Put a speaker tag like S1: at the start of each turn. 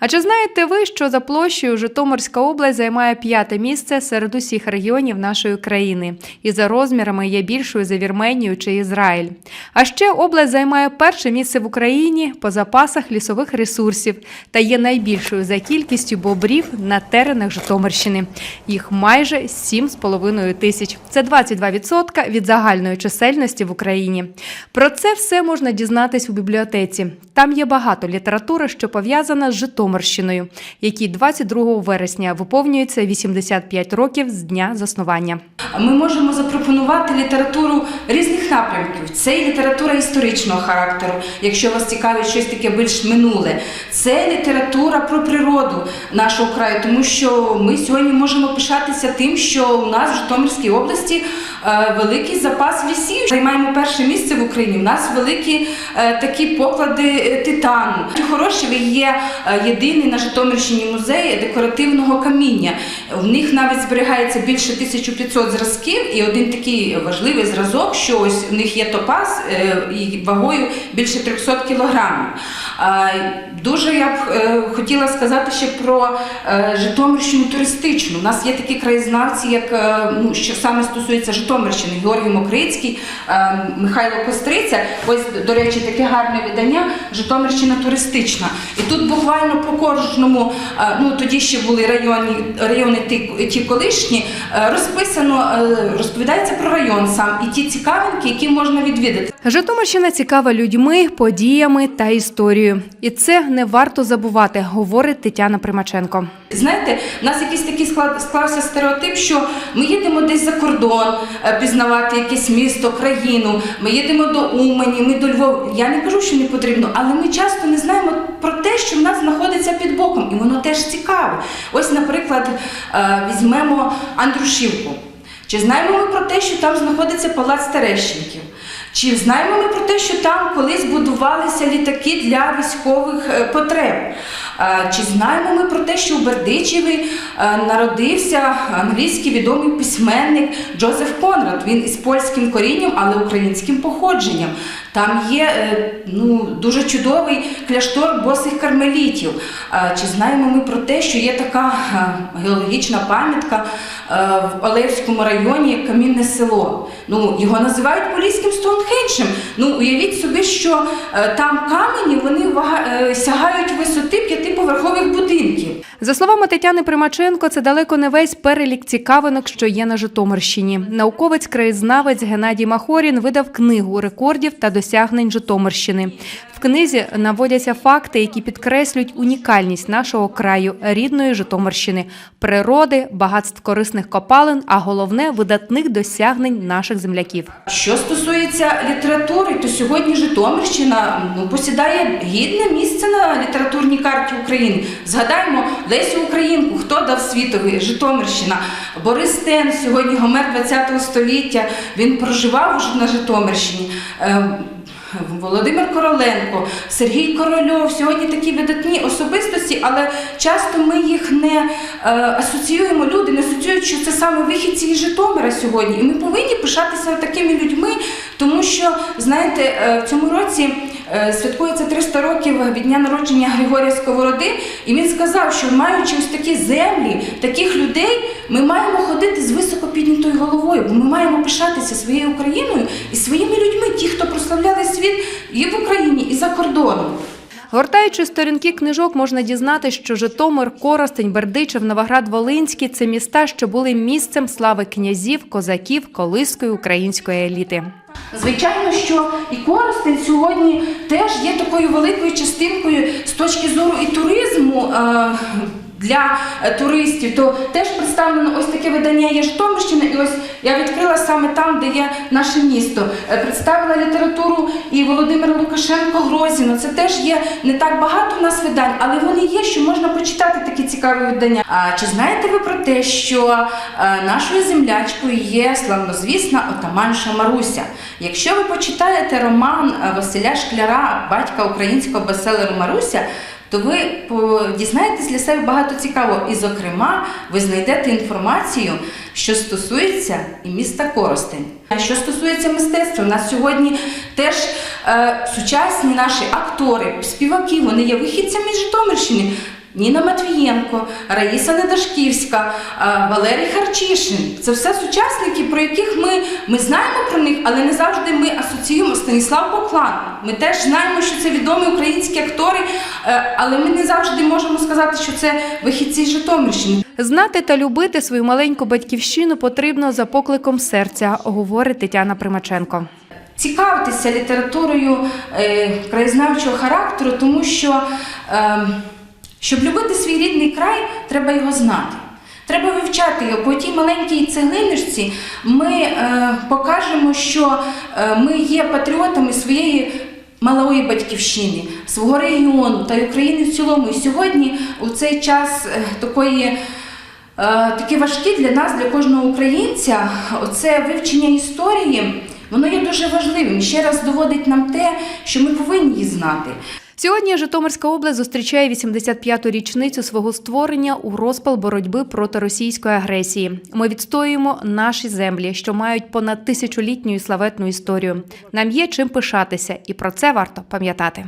S1: А чи знаєте ви, що за площею Житомирська область займає п'яте місце серед усіх регіонів нашої країни і за розмірами є більшою за Вірменію чи Ізраїль? А ще область займає перше місце в Україні по запасах лісових ресурсів та є найбільшою за кількістю бобрів на теренах Житомирщини. Їх майже 7,5 тисяч. Це 22% від загальної чисельності в Україні. Про це все можна дізнатись у бібліотеці. Там є багато літератури, що пов'язана з Житомирщиною, якій 22 вересня виповнюється 85 років з дня заснування.
S2: Ми можемо запропонувати літературу різних напрямків. Це і література історичного характеру, якщо вас цікавить щось таке більш минуле. Це література про природу нашого краю, тому що ми сьогодні можемо пишатися тим, що у нас в Житомирській області е, великий запас лісів. Займаємо перше місце в Україні. У нас великі е, такі поклади е, титану. Хорошеві є єдиний на Житомирщині музей декоративного каміння. В них навіть зберігається більше 1500 зразків, і один такий важливий зразок, що ось у них є топаз е, вагою більше 300 кілограмів. Дуже я б е, хотіла сказати ще про е, Житомирщину туристичну. У нас є такі краєзнавці, як ну, що саме стосується Житомирщини, Георгій Мокрицький, Михайло Костриця. Ось, до речі, таке гарне видання Житомирщина туристична. І тут буквально кожному, е, ну тоді ще були райони, райони ті, ті колишні, е, розписано, е, розповідається про район сам і ті цікавинки, які можна відвідати.
S1: Житомирщина цікава людьми, подіями та історією. І це не варто забувати, говорить Тетяна Примаченко.
S2: Знаєте, в нас якийсь такий склад склався стереотип, що ми їдемо десь за кордон пізнавати якесь місто, країну. Ми їдемо до Умані, ми до Львова. Я не кажу, що не потрібно, але ми часто не знаємо про те, що в нас знаходиться під боком, і воно теж цікаве. Ось, наприклад, е, візьмемо Андрушівку. Чи знаємо ми про те, що там знаходиться палац Терещенків? Чи знаємо ми про те, що там колись будувалися літаки для військових е, потреб? Е, Чи знаємо ми про те, що у Бердичеві е, народився англійський відомий письменник Джозеф Конрад? Він із польським корінням, але українським походженням. Там є е, ну, дуже чудовий кляштор босих кармелітів. Чи знаємо ми про те, що є така геологічна пам'ятка в Олевському районі камінне село? Ну, його називають Поліським Стоунхенджем. Ну, уявіть собі, що там камені вони сягають висоти п'ятиповерхових будинків.
S1: За словами Тетяни Примаченко, це далеко не весь перелік цікавинок, що є на Житомирщині. Науковець-краєзнавець Геннадій Махорін видав книгу рекордів та досягнень Житомирщини. В книзі наводяться факти, які підкреслюють унікальність нашого краю, рідної Житомирщини, природи, багатств корисних копалин, а головне видатних досягнень наших земляків.
S2: Що стосується літератури, то сьогодні Житомирщина ну, посідає гідне місце на літературній карті України. Згадаємо Лесю Українку, хто дав світові Житомирщина. Борис Тен, сьогодні Гомер ХХ століття. Він проживав уже на Житомирщині. Е, Володимир Короленко, Сергій Корольов сьогодні такі видатні особистості, але часто ми їх не е, асоціюємо. Люди не асоціюють, що це саме вихідці із Житомира сьогодні. І ми повинні пишатися такими людьми, тому що, знаєте, е, в цьому році святкується 300 років від дня народження Григорія Сковороди, і він сказав, що маючи ось такі землі, таких людей, ми маємо ходити з високо піднятою головою, бо ми маємо пишатися своєю Україною і своїми людьми, ті, хто прославляли світ і в Україні, і за кордоном.
S1: Гортаючи сторінки книжок, можна дізнатися, що Житомир, Коростень, Бердичев, Новоград-Волинський це міста, що були місцем слави князів, козаків, колиської української еліти.
S2: Звичайно, що і Коростень сьогодні теж є такою великою частинкою з точки зору і туризму. Для е, туристів, то теж представлено ось таке видання є Житомирщина, і ось я відкрила саме там, де є наше місто. Е, Представила літературу і Володимир Лукашенко Грозіно. Це теж є не так багато у нас видань, але вони є, що можна почитати такі цікаві видання. А чи знаєте ви про те, що е, нашою землячкою є славнозвісна отаманша Маруся? Якщо ви почитаєте роман Василя Шкляра, батька українського бестселеру Маруся, то ви дізнаєтесь для себе багато цікавого. І, зокрема, ви знайдете інформацію, що стосується і міста Коростень. Що стосується мистецтва, у нас сьогодні теж е, сучасні наші актори, співаки, вони є вихідцями Житомирщини. Ніна Матвієнко, Раїса Недашківська, е, Валерій Харчишин. Це все сучасники, про яких ми, ми знаємо про них, але не завжди ми асоціюємо Станіслав Поклан. Ми теж знаємо, що це відомі українські актори, е, але ми не завжди можемо сказати, що це вихідці з Житомирщини.
S1: Знати та любити свою маленьку батьківщину потрібно за покликом серця, говорить Тетяна Примаченко.
S2: цікавитися літературою е, краєзнавчого характеру, тому що е, щоб любити свій рідний край, треба його знати. Треба вивчати його. По тій маленькій цеглинишці ми е, покажемо, що е, ми є патріотами своєї малої батьківщини, свого регіону та України в цілому. І сьогодні, у цей час е, такої е, такі важкі для нас, для кожного українця, оце вивчення історії, воно є дуже важливим. Ще раз доводить нам те, що ми повинні її знати.
S1: Сьогодні Житомирська область зустрічає 85-ту річницю свого створення у розпал боротьби проти російської агресії. Ми відстоюємо наші землі, що мають понад тисячолітню і славетну історію. Нам є чим пишатися, і про це варто пам'ятати.